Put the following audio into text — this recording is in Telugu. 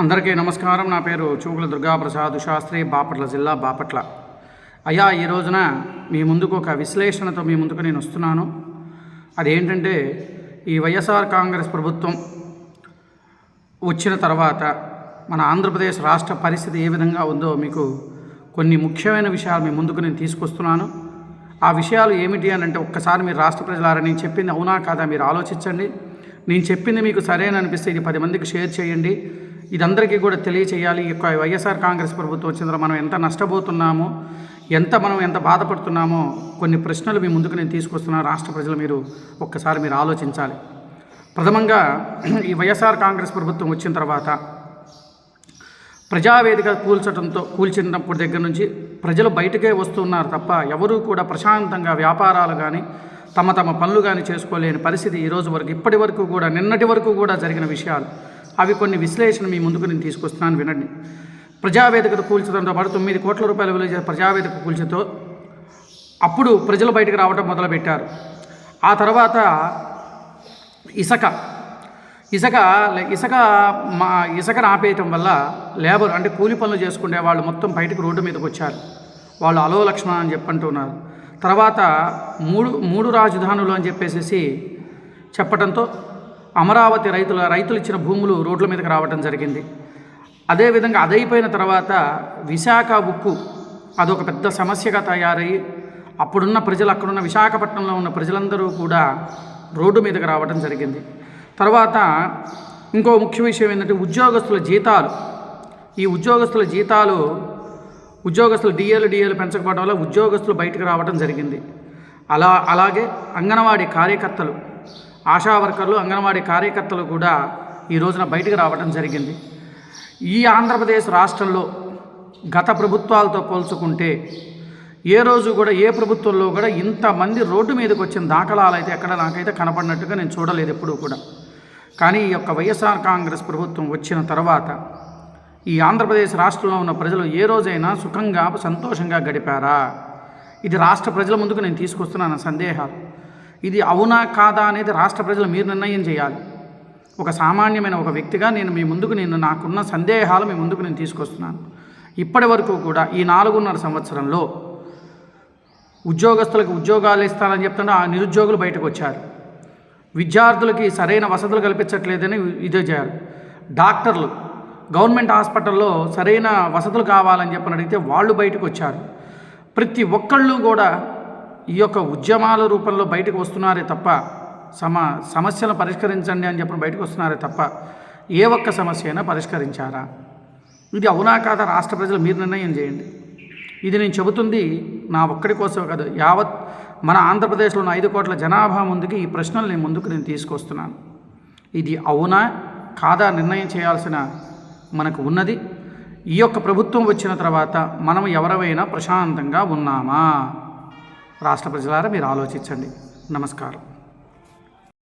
అందరికీ నమస్కారం. నా పేరు చూకుల దుర్గాప్రసాద్ శాస్త్రి బాపట్ల జిల్లా బాపట్ల. అయ్యా ఈ రోజున మీ ముందుకు ఒక విశ్లేషణతో మీ ముందుకు నేను వస్తున్నాను. అదేంటంటే ఈ వైఎస్ఆర్ కాంగ్రెస్ ప్రభుత్వం వచ్చిన తర్వాత మన ఆంధ్రప్రదేశ్ రాష్ట్ర పరిస్థితి ఏ విధంగా ఉందో మీకు కొన్ని ముఖ్యమైన విషయాలు మీ ముందుకు నేను తీసుకొస్తున్నాను. ఆ విషయాలు ఏమిటి అని అంటే ఒక్కసారి మీరు రాష్ట్ర ప్రజలారా నేను చెప్పింది అవునా కాదా మీరు ఆలోచించండి. నేను చెప్పింది మీకు సరైన అనిపిస్తే ఇది పది మందికి షేర్ చేయండి. ఇదందరికీ కూడా తెలియచేయాలి. ఈ యొక్క వైఎస్ఆర్ కాంగ్రెస్ ప్రభుత్వం వచ్చిన మనం ఎంత నష్టపోతున్నామో ఎంత మనం ఎంత బాధపడుతున్నామో కొన్ని ప్రశ్నలు మీ ముందుకు నేను తీసుకొస్తున్నాను రాష్ట్ర ప్రజలు మీరు ఒక్కసారి మీరు ఆలోచించాలి. ప్రథమంగా ఈ వైఎస్ఆర్ కాంగ్రెస్ ప్రభుత్వం వచ్చిన తర్వాత ప్రజావేదిక కూల్చడంతో కూల్చినప్పుడు దగ్గర నుంచి ప్రజలు బయటకే వస్తున్నారు తప్ప ఎవరూ కూడా ప్రశాంతంగా వ్యాపారాలు కానీ తమ తమ పనులు కానీ చేసుకోలేని పరిస్థితి ఈ రోజు వరకు ఇప్పటి వరకు కూడా నిన్నటి వరకు కూడా జరిగిన విషయాలు. అవి కొన్ని విశ్లేషణ మీ ముందుకు నేను తీసుకొస్తున్నాను వినండి. ప్రజావేదికను కూల్చడంతో పాటు తొమ్మిది కోట్ల రూపాయల విలువ చేసే ప్రజావేదిక కూల్చతో అప్పుడు ప్రజలు బయటకు రావడం మొదలుపెట్టారు. ఆ తర్వాత ఇసక ఇసక ఇసక మా ఇసుకను ఆపేయటం వల్ల లేబర్ అంటే కూలి పనులు చేసుకునే వాళ్ళు మొత్తం బయటకు రోడ్డు మీదకి వచ్చారు. వాళ్ళు అలో లక్ష్మణ అని చెప్పంటున్నారు. తర్వాత మూడు మూడు రాజధానులు అని చెప్పేసి చెప్పడంతో అమరావతి రైతుల రైతులు ఇచ్చిన భూములు రోడ్ల మీదకి రావటం జరిగింది. అదేవిధంగా అదైపోయిన తర్వాత విశాఖ ఉక్కు అదొక పెద్ద సమస్యగా తయారయ్యి అప్పుడున్న ప్రజలు అక్కడున్న విశాఖపట్నంలో ఉన్న ప్రజలందరూ కూడా రోడ్డు మీదకి రావడం జరిగింది. తర్వాత ఇంకో ముఖ్య విషయం ఏంటంటే ఉద్యోగస్తుల జీతాలు. ఈ ఉద్యోగస్తుల జీతాలు ఉద్యోగస్తులు డిఏలు డిఏలు పెంచకపోవడం వల్ల ఉద్యోగస్తులు బయటకు రావడం జరిగింది. అలా అలాగే అంగన్వాడీ కార్యకర్తలు ఆశా వర్కర్లు అంగన్వాడీ కార్యకర్తలు కూడా ఈ రోజున బయటకు రావడం జరిగింది. ఈ ఆంధ్రప్రదేశ్ రాష్ట్రంలో గత ప్రభుత్వాలతో పోల్చుకుంటే ఏ రోజు కూడా ఏ ప్రభుత్వంలో కూడా ఇంతమంది రోడ్డు మీదకి వచ్చిన దాఖలాలు అయితే ఎక్కడ నాకైతే కనపడినట్టుగా నేను చూడలేదు ఎప్పుడూ కూడా. కానీ ఈ యొక్క వైఎస్ఆర్ కాంగ్రెస్ ప్రభుత్వం వచ్చిన తర్వాత ఈ ఆంధ్రప్రదేశ్ రాష్ట్రంలో ఉన్న ప్రజలు ఏ రోజైనా సుఖంగా సంతోషంగా గడిపారా? ఇది రాష్ట్ర ప్రజల ముందుకు నేను తీసుకొస్తున్నాను సందేహాలు. ఇది అవునా కాదా అనేది రాష్ట్ర ప్రజలు మీరు నిర్ణయం చేయాలి. ఒక సామాన్యమైన ఒక వ్యక్తిగా నేను మీ ముందుకు నేను నాకున్న సందేహాలు మీ ముందుకు నేను తీసుకొస్తున్నాను. ఇప్పటి వరకు కూడా ఈ నాలుగున్నర సంవత్సరంలో ఉద్యోగస్తులకు ఉద్యోగాలు ఇస్తానని చెప్తుంటే ఆ నిరుద్యోగులు బయటకు వచ్చారు. విద్యార్థులకి సరైన వసతులు కల్పించట్లేదని ఇదే చేయాలి. డాక్టర్లు గవర్నమెంట్ హాస్పిటల్లో సరైన వసతులు కావాలని చెప్పని అడిగితే వాళ్ళు బయటకు వచ్చారు. ప్రతి ఒక్కళ్ళు కూడా ఈ యొక్క ఉద్యమాల రూపంలో బయటకు వస్తున్నారే తప్ప సమ సమస్యలను పరిష్కరించండి అని చెప్పి బయటకు వస్తున్నారే తప్ప ఏ ఒక్క సమస్య అయినా పరిష్కరించారా? ఇది అవునా కాదా? రాష్ట్ర ప్రజలు మీరు నిర్ణయం చేయండి. ఇది నేను చెబుతుంది నా ఒక్కడి కోసం కాదు యావత్ మన ఆంధ్రప్రదేశ్లో ఉన్న ఐదు కోట్ల జనాభా ముందుకి ఈ ప్రశ్నలు నేను ముందుకు నేను తీసుకొస్తున్నాను. ఇది అవునా కాదా నిర్ణయం చేయాల్సిన మనకు ఉన్నది? ఈ యొక్క ప్రభుత్వం వచ్చిన తర్వాత మనం ఎవరైనా ప్రశాంతంగా ఉన్నామా? రాష్ట్ర ప్రజలారా మీరు ఆలోచించండి. నమస్కారం.